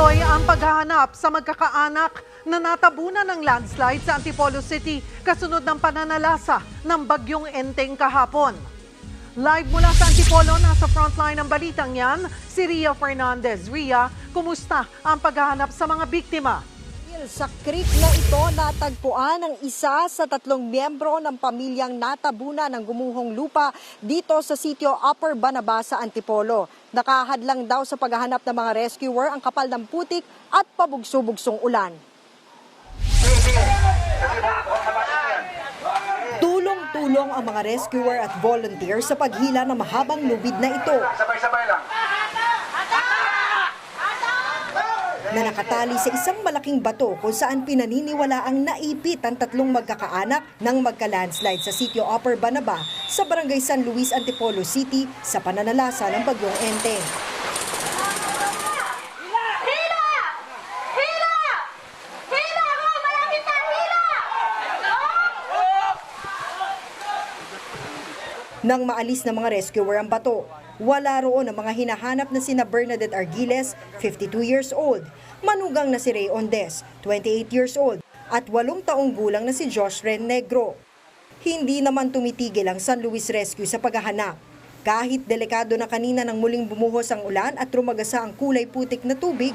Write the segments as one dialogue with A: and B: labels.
A: Tuloy ang paghahanap sa magkakaanak na natabunan ng landslide sa Antipolo City kasunod ng pananalasa ng bagyong Enteng kahapon. Live mula sa Antipolo, nasa frontline ng balitang yan, si Ria Fernandez. Ria, kumusta ang paghahanap sa mga biktima?
B: Sa creek na ito, natagpuan ang isa sa tatlong miyembro ng pamilyang natabunan ng gumuhong lupa dito sa sitio Upper Banaba sa Antipolo. Nakahadlang daw sa paghahanap ng mga rescuer ang kapal ng putik at pabugso-bugsong ulan. Tulong-tulong ang mga rescuer at volunteer sa paghila ng mahabang lubid na ito.
C: Sabay-sabay lang.
B: Na nakatali sa isang malaking bato kung saan pinaniniwala ang naipit ang tatlong magkakaanak ng magka-landslide sa sitio Upper Banaba sa barangay San Luis, Antipolo City sa pananalasa ng bagyong Enteng.
D: Hila! Hila! Hila ako! Malapit na! Hila!
B: Nang maalis ng mga rescuer ang bato, wala roon ang mga hinahanap na sina Bernadette Argiles, 52 years old, manugang na si Ray Ondes, 28 years old, at walong taong gulang na si Josh Ren Negro. Hindi naman tumitigil ang San Luis Rescue sa paghahanap. Kahit delikado na kanina nang muling bumuhos ang ulan at rumagasa ang kulay putik na tubig,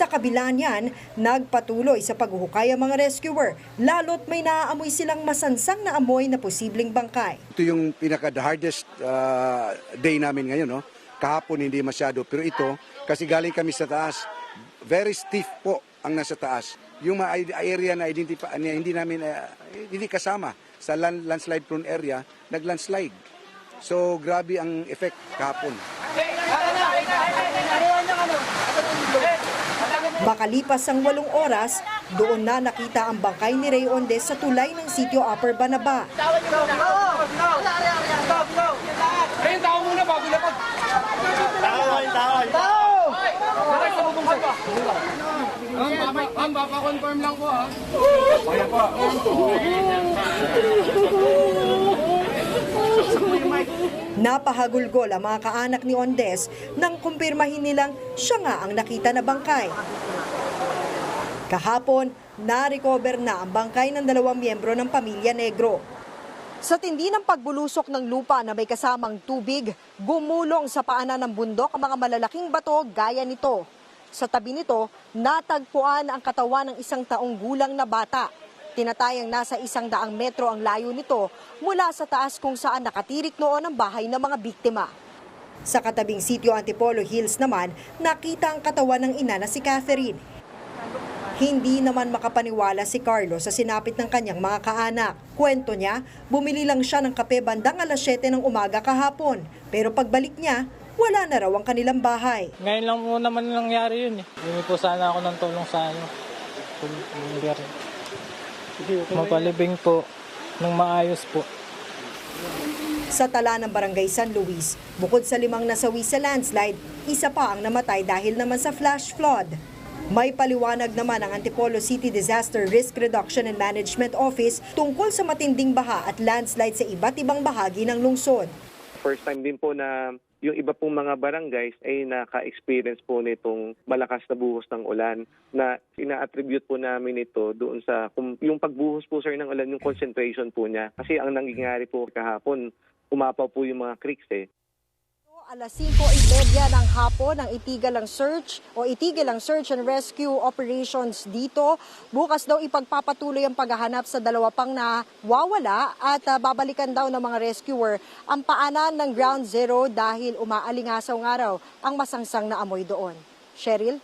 B: sa kabila niyan, nagpatuloy sa paghuhukay ang mga rescuer, lalo't may naaamoy silang masansang na amoy na posibleng bangkay.
E: Ito yung pinaka the hardest uh, day namin ngayon, no? Kahapon hindi masyado, pero ito kasi galing kami sa taas, very stiff po ang nasa taas. Yung mga area na identify na hindi namin uh, hindi kasama sa land, landslide prone area, naglandslide. So grabe ang effect kahapon.
B: Makalipas ang walong oras, doon na nakita ang bangkay ni Ray Ondes sa tulay ng sitio Upper Banaba.
C: Ma'am, papakonfirm lang po ha. Kaya pa.
B: Napahagulgol ang mga kaanak ni Ondes nang kumpirmahin nilang siya nga ang nakita na bangkay. Kahapon, na-recover na ang bangkay ng dalawang miyembro ng pamilya Negro. Sa tindi ng pagbulusok ng lupa na may kasamang tubig, gumulong sa paanan ng bundok ang mga malalaking bato gaya nito. Sa tabi nito, natagpuan ang katawan ng isang taong gulang na bata. Tinatayang nasa isang daang metro ang layo nito mula sa taas kung saan nakatirik noon ang bahay ng mga biktima. Sa katabing sitio Antipolo Hills naman, nakita ang katawan ng ina na si Catherine. Hindi naman makapaniwala si Carlo sa sinapit ng kanyang mga kaanak. Kwento niya, bumili lang siya ng kape bandang alas 7 ng umaga kahapon. Pero pagbalik niya, wala na raw ang kanilang bahay.
F: Ngayon lang po naman nangyari yun eh. Hindi po sana ako ng tulong sa ano. Mapalibing po ng maayos po.
B: Sa tala ng barangay San Luis, bukod sa limang nasawi sa landslide, isa pa ang namatay dahil naman sa flash flood. May paliwanag naman ang Antipolo City Disaster Risk Reduction and Management Office tungkol sa matinding baha at landslide sa iba't ibang bahagi ng lungsod.
G: first time din po na yung iba pong mga barangays ay naka-experience po nitong malakas na buhos ng ulan na ina-attribute po namin ito doon sa kung, yung pagbuhos po sir ng ulan, yung concentration po niya. Kasi ang nangyayari po kahapon, umapaw po yung mga creeks eh.
B: Alas 5.30 ng hapon ang itigil ang search o itigil ang search and rescue operations dito. Bukas daw ipagpapatuloy ang paghahanap sa dalawa pang nawawala at ah, babalikan daw ng mga rescuer ang paanan ng ground zero dahil umaalingasaw nga raw ang masangsang na amoy doon. Cheryl?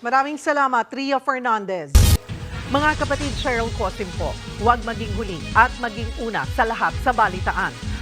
A: Maraming salamat, Ria Fernandez. Mga kapatid Cheryl Cosim po, huwag maging huli at maging una sa lahat sa balitaan.